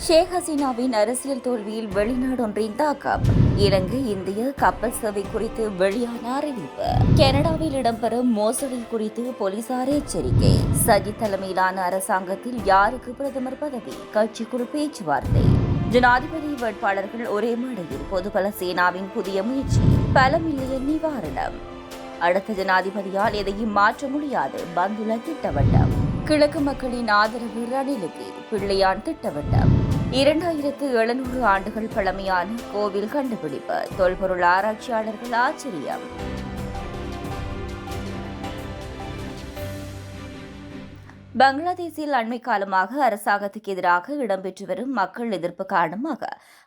ஷேக் ஹசீனாவின் அரசியல் தோல்வியில் வெளிநாடொன்றின் தாக்கம். இலங்கை இந்திய கப்பல் சேவை குறித்து வெளியான அறிவிப்பு. கனடாவில் இடம்பெறும் மோசடி குறித்து போலீசார் எச்சரிக்கை. சஜித் தலைமையிலான அரசாங்கத்தில் யாருக்கு பிரதமர் பதவி? கட்சிக்குள் பேச்சுவார்த்தை. ஜனாதிபதி வேட்பாளர்கள் ஒரே மேடையில் பொதுபல சேனாவின் புதிய முயற்சி. பல மில்லியன் நிவாரணம். அடுத்த ஜனாதிபதியால் எதையும் மாற்ற முடியாது. பந்துல திட்டவட்டம். கிழக்கு மக்களின் ஆதரவு ரணிலுக்கு பிள்ளையான் திட்டவட்டம். இரண்டாயிரத்து எழுநூறு ஆண்டுகள் பழமையான கோவில் கண்டுபிடிப்பு. தொல்பொருள் ஆராய்ச்சியாளர்கள் ஆச்சரியம். பங்களாதேஷில் அண்மை காலமாக அரசாங்கத்துக்கு எதிராக இடம்பெற்று வரும் மக்கள் எதிர்ப்பு காரணமாக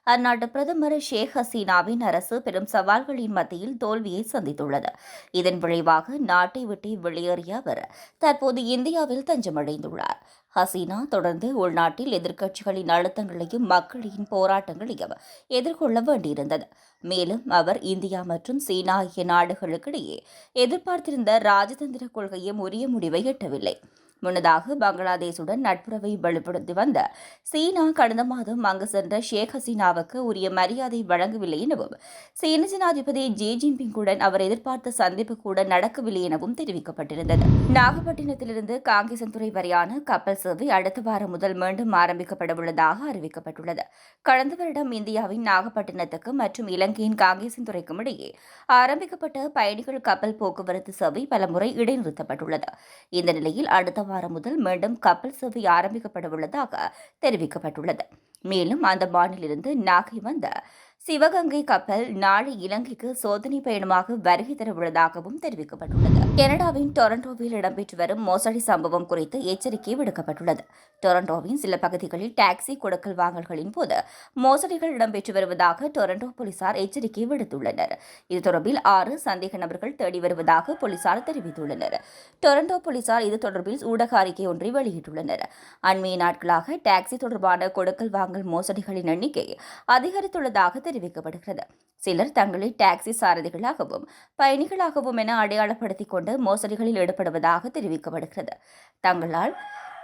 அந்நாட்டு பிரதமர் ஷேக் ஹசீனாவின் அரசு பெரும் சவால்களின் மத்தியில் தோல்வியை சந்தித்துள்ளது. இதன் விளைவாக நாட்டை விட்டு வெளியேறிய அவர் தற்போது இந்தியாவில் தஞ்சமடைந்துள்ளார். ஹசீனா தொடர்ந்து உள்நாட்டில் எதிர்க்கட்சிகளின் அழுத்தங்களையும் மக்களின் போராட்டங்களையும் எதிர்கொள்ள வேண்டியிருந்தது. மேலும் அவர் இந்தியா மற்றும் சீனா ஆகிய நாடுகளுக்கிடையே எதிர்பார்த்திருந்த ராஜதந்திர கொள்கையும் உரிய முடிவை எட்டவில்லை. முன்னதாக பங்களாதேஷுடன் நட்புறவை வலுப்படுத்தி வந்த சீனா கடந்த மாதம் அங்கு சென்ற ஷேக் ஹசீனாவுக்கு உரிய மரியாதை வழங்கவில்லை எனவும் சீன ஜனாதிபதி ஜி ஜின்பிங்குடன் அவர் எதிர்பார்த்த சந்திப்பு கூட நடக்கவில்லை எனவும் தெரிவிக்கப்பட்டிருந்தது. நாகப்பட்டினத்திலிருந்து காங்கேசன்துறை வரையான கப்பல் சேவை அடுத்த வாரம் முதல் மீண்டும் ஆரம்பிக்கப்பட உள்ளதாக அறிவிக்கப்பட்டுள்ளது. கடந்த வருடம் இந்தியாவின் நாகப்பட்டினத்துக்கு மற்றும் இலங்கையின் காங்கேசன்துறைக்கும் இடையே ஆரம்பிக்கப்பட்ட பயணிகள் கப்பல் போக்குவரத்து சேவை பலமுறை இடைநிறுத்தப்பட்டுள்ளது. இந்த நிலையில் அடுத்த வாரம் முதல் மீண்டும் கப்பல் சேவை ஆரம்பிக்கப்பட உள்ளதாக தெரிவிக்கப்பட்டுள்ளது. மேலும் அந்த மாநிலிருந்து நாகை வந்த சிவகங்கை கப்பல் நாளை இலங்கைக்கு சோதனை பயணமாக வருகை தரவுள்ளதாகவும் தெரிவிக்கப்பட்டுள்ளது. கனடாவின் டொரண்டோவில் இடம்பெற்று வரும் மோசடி சம்பவம் குறித்து எச்சரிக்கை விடுக்கப்பட்டுள்ளது. டொரண்டோவின் சில பகுதிகளில் டாக்ஸி கொடுக்கல் வாங்கல்களின் போது மோசடிகள் இடம்பெற்று வருவதாக டொரண்டோ போலீசார் எச்சரிக்கை விடுத்துள்ளனர். இது தொடர்பில் ஆறு சந்தேக நபர்கள் தேடி வருவதாக போலீசார் தெரிவித்துள்ளனர். டொரண்டோ போலீசார் இது தொடர்பில் ஊடக அறிக்கை ஒன்றை வெளியிட்டுள்ளனர். அண்மைய நாட்களாக டாக்ஸி தொடர்பான கொடுக்கல் வாங்கல் மோசடிகளின் எண்ணிக்கை அதிகரித்துள்ளதாக தெரிவிக்கப்படுகிறது. சிலர் தங்களை டாக்ஸி சாரதிகளாகவும் பயணிகளாகவும் என அடையாளப்படுத்திக் கொண்டு மோசடிகளில் ஈடுபடுவதாக தெரிவிக்கப்படுகிறது. தங்களால்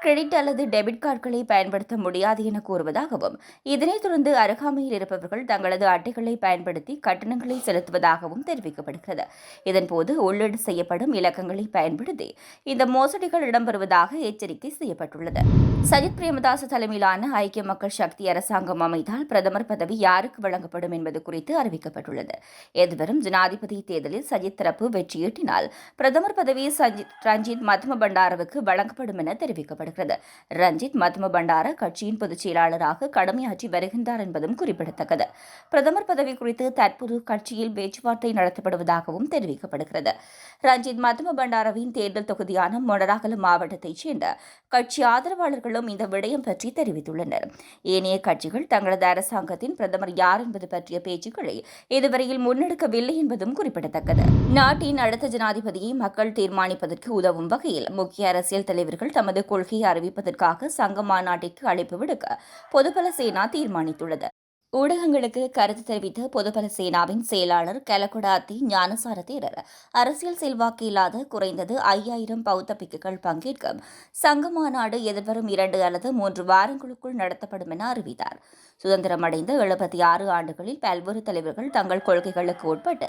கிரெடிட் அல்லது டெபிட் கார்டுகளை பயன்படுத்த முடியாது என கூறுவதாகவும் இதனைத் தொடர்ந்து அருகாமையில் இருப்பவர்கள் தங்களது அட்டைகளை பயன்படுத்தி கட்டணங்களை செலுத்துவதாகவும் தெரிவிக்கப்படுகிறது. இதன்போது உள்ளீடு செய்யப்படும் இலக்கங்களை பயன்படுத்தி இந்த மோசடிகள் இடம்பெறுவதாக எச்சரிக்கை செய்யப்பட்டுள்ளது. சஜித் பிரேமதாஸ் தலைமையிலான ஐக்கிய மக்கள் சக்தி அரசாங்கம் அமைத்தால் பிரதமர் பதவி யாருக்கு வழங்கப்படும் என்பது குறித்து அறிவிக்கப்பட்டுள்ளது. எதிர்வரும் ஜனாதிபதி தேர்தலில் சஜித் தரப்பு வெற்றியீட்டினால் பிரதமர் பதவி சஜித் ரஞ்சித் மத்ம பண்டாரவுக்கு வழங்கப்படும் என தெரிவிக்கப்பட்டது வருகிறது ரஞ்சித் மத்ம பண்டார கட்சியின் பொதுச் செயலாளராக கடமையாற்றி வருகின்றார் என்பதும் குறிப்பிடத்தக்கது. பிரதமர் பதவி குறித்து தற்போது கட்சியில் பேச்சுவார்த்தை நடத்தப்படுவதாகவும் தெரிவிக்கப்படுகிறது. ரஞ்சித் மத்ம பண்டாரவின் தேர்தல் தொகுதியான மொனராகல மாவட்டத்தைச் சேர்ந்த கட்சி ஆதரவாளர்களும் இந்த விடயம் பற்றி தெரிவித்துள்ளனர். ஏனைய கட்சிகள் தங்களது அரசாங்கத்தின் பிரதமர் யார் என்பது பற்றிய பேச்சுக்களை இதுவரையில் முன்னெடுக்கவில்லை என்பதும் குறிப்பிடத்தக்கது. நாட்டின் அடுத்த ஜனாதிபதியை மக்கள் தீர்மானிப்பதற்கு உதவும் வகையில் முக்கிய அரசியல் தலைவர்கள் தமது கொள்கை கொள்கையை அறிவிப்பதற்காக சங்க மாநாட்டிற்கு அழைப்பு விடுக்க பொதுபல சேனா தீர்மானித்துள்ளது. ஊடகங்களுக்கு கருத்து தெரிவித்த பொதுபல சேனாவின் செயலாளர் கலகுடாத்தி ஞானசார தேரர் அரசியல் செல்வாக்கு இல்லாத குறைந்தது ஐயாயிரம் பௌத்த பிக்குகள் பங்கேற்கும் சங்க மாநாடு எதிர்வரும் இரண்டு அல்லது மூன்று வாரங்களுக்குள் நடத்தப்படும் என அறிவித்தார். சுதந்திரம் அடைந்த எழுபத்தி ஆறு ஆண்டுகளில் பல்வேறு தலைவர்கள் தங்கள் கொள்கைகளுக்கு உட்பட்டு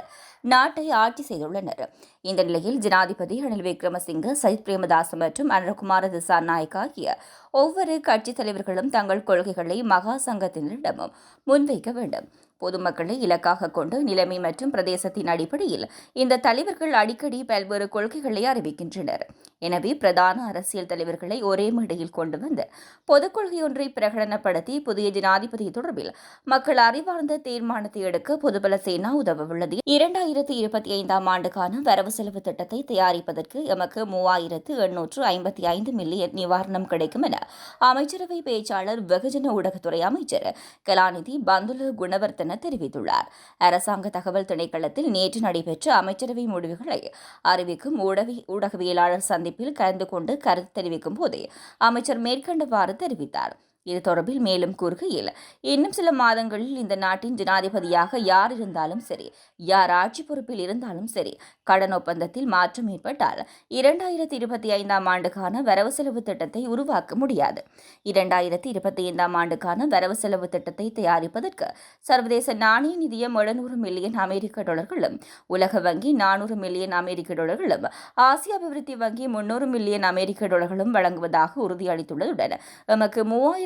நாட்டை ஆட்சி செய்துள்ளனர். இந்த நிலையில் ஜனாதிபதி ரணில் விக்ரமசிங்க சயித் பிரேமதாஸ் மற்றும் அனுகுமார திசாநாயக் ஆகிய ஒவ்வொரு கட்சித் தலைவர்களும் தங்கள் கொள்கைகளை மகா சங்கத்தினரிடமும் முன்வைக்க வேண்டும். பொதுமக்களை இலக்காக கொண்டு நிலைமை மற்றும் பிரதேசத்தின் அடிப்படையில் இந்த தலைவர்கள் அடிக்கடி பல்வேறு கொள்கைகளை அறிவிக்கின்றனர். எனவே பிரதான அரசியல் தலைவர்களை ஒரே மேடையில் கொண்டு வந்து பொதுக் கொள்கையொன்றை பிரகடனப்படுத்தி புதிய ஜனாதிபதி தொடர்பில் மக்கள் அறிவார்ந்த தீர்மானத்தை எடுக்க பொதுபல சேனா உதவ உள்ளது இரண்டாயிரத்தி இருபத்தி ஐந்தாம் ஆண்டுக்கான வரவு செலவு திட்டத்தை தயாரிப்பதற்கு எமக்கு மூவாயிரத்து எண்ணூற்று ஐம்பத்தி ஐந்து மில்லியன் நிவாரணம் கிடைக்கும் என அமைச்சரவை பேச்சாளர் வெகுஜன ஊடகத்துறை அமைச்சர் கலாநிதி பந்துல குணவர்த்தன தெரிவித்துள்ளார். அரசாங்க தகவல் திணைக்களத்தில் நேற்று நடைபெற்ற அமைச்சரவை முடிவுகளை அறிவிக்கும் ஊடக ஊடகவியலாளர் சந்திப்பில் கலந்து கொண்டு கருத்து தெரிவிக்கும் போதே அமைச்சர் மேற்கண்டவாறு தெரிவித்தார். இது தொடர்பில் மேலும் கூறுகையில் இன்னும் சில மாதங்களில் இந்த நாட்டின் ஜனாதிபதியாக யார் இருந்தாலும் சரி யார் ஆட்சி பொறுப்பில் இருந்தாலும் சரி கடன் ஒப்பந்தத்தில் மாற்றம் ஏற்பட்டால் இரண்டாயிரத்தி இருபத்தி ஐந்தாம் ஆண்டுக்கான வரவு செலவு திட்டத்தை உருவாக்க முடியாது. இரண்டாயிரத்தி இருபத்தி ஐந்தாம் ஆண்டுக்கான வரவு செலவு திட்டத்தை தயாரிப்பதற்கு சர்வதேச நாணய நிதியம் எழுநூறு மில்லியன் அமெரிக்க டாலர்களும் உலக வங்கி நானூறு மில்லியன் அமெரிக்க டாலர்களும் ஆசிய அபிவிருத்தி வங்கி முன்னூறு மில்லியன் அமெரிக்க டாலர்களும் வழங்குவதாக உறுதியளித்துள்ளதுடன் எமக்கு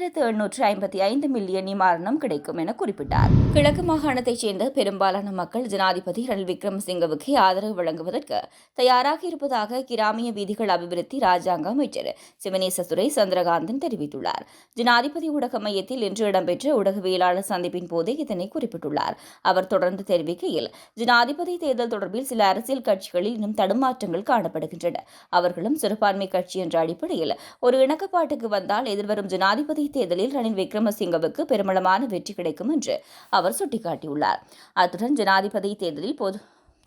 ஆயிரத்து எண்ணூற்று ஐம்பத்தி ஐந்து மில்லியன் நிவாரணம் கிடைக்கும் என குறிப்பிட்டார். கிழக்கு மாகாணத்தைச் சேர்ந்த பெரும்பாலான மக்கள் ஜனாதிபதி ரணில் விக்ரமசிங்கவுக்கு ஆதரவு வழங்குவதற்கு தயாராக இருப்பதாக கிராமிய வீதிகள் அபிவிருத்தி ராஜாங்க அமைச்சர் சிவனேசதுரை சந்திரகாந்தன் தெரிவித்துள்ளார். ஜனாதிபதி ஊடக மையத்தில் இன்று இடம்பெற்ற ஊடகவியலாளர் சந்திப்பின் போது இதனை குறிப்பிட்டுள்ளார். அவர் தொடர்ந்து தெரிவிக்கையில் ஜனாதிபதி தேர்தல் தொடர்பில் சில அரசியல் கட்சிகளில் இன்னும் தடுமாற்றங்கள் காணப்படுகின்றன. அவர்களும் சிறுபான்மை கட்சி என்ற அடிப்படையில் ஒரு இணக்கப்பாட்டுக்கு வந்தால் எதிர்வரும் ஜனாதிபதி தேர்தலில் ரணில் விக்ரமசிங்கவுக்கு பெருமளமான வெற்றி கிடைக்கும் என்று அவர் சுட்டிக்காட்டியுள்ளார். அத்துடன் ஜனாதிபதி தேர்தலில் பொது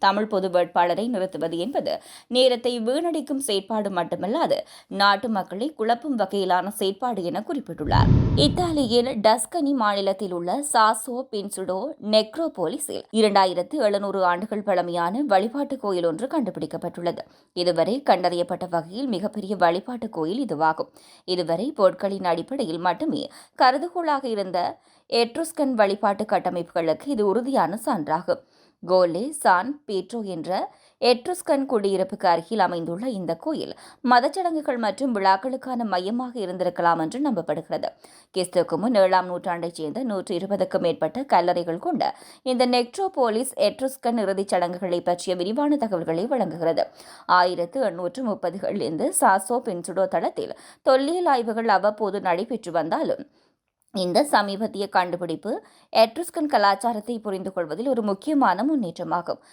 தமிழ் பொது வேட்பாளரை நிறுத்துவது என்பது நேரத்தை வீணடிக்கும் செயற்பாடு மட்டுமல்லாது நாட்டு மக்களை குழப்பும் வகையிலான செயற்பாடு என குறிப்பிட்டுள்ளார். இத்தாலியின் டஸ்கனி மாநிலத்தில் உள்ள சாசோ பின்சுடோ நெக்ரோபோலிஸில் இரண்டாயிரத்து எழுநூறு ஆண்டுகள் பழமையான வழிபாட்டு கோயில் ஒன்று கண்டுபிடிக்கப்பட்டுள்ளது. இதுவரை கண்டறியப்பட்ட வகையில் மிகப்பெரிய வழிபாட்டு கோயில் இதுவாகும். இதுவரை பொருட்களின் அடிப்படையில் மட்டுமே கருதுகோளாக இருந்த எட்ருஸ்கன் வழிபாட்டு கட்டமைப்புகளுக்கு இது உறுதியான சான்றாகும். கோலே சான் பீட்ரோ என்ற எட்ருஸ்கன் குடியிருப்புக்கு அருகில் அமைந்துள்ள இந்த கோயில் மதச்சடங்குகள் மற்றும் விழாக்களுக்கான மையமாக இருந்திருக்கலாம் என்று நம்பப்படுகிறது. கிறிஸ்துக்கு முன் ஏழாம் நூற்றாண்டைச் சேர்ந்த நூற்று இருபதுக்கும் மேற்பட்ட கல்லறைகள் கொண்ட இந்த நெக்ட்ரோபோலிஸ் எட்ருஸ்கன் இறுதிச் சடங்குகளை பற்றிய விரிவான தகவல்களை வழங்குகிறது. ஆயிரத்து எண்ணூற்று முப்பதுகளில் இருந்து சாசோ பென்சுடோ தளத்தில் தொல்லியல் ஆய்வுகள் அவ்வப்போது நடைபெற்று வந்தாலும் இந்த சமீபத்திய கண்டுபிடிப்பு எட்ருஸ்கன் கலாச்சாரத்தை புரிந்து கொள்வதில் ஒரு முக்கியமான முன்னேற்றமாகும்.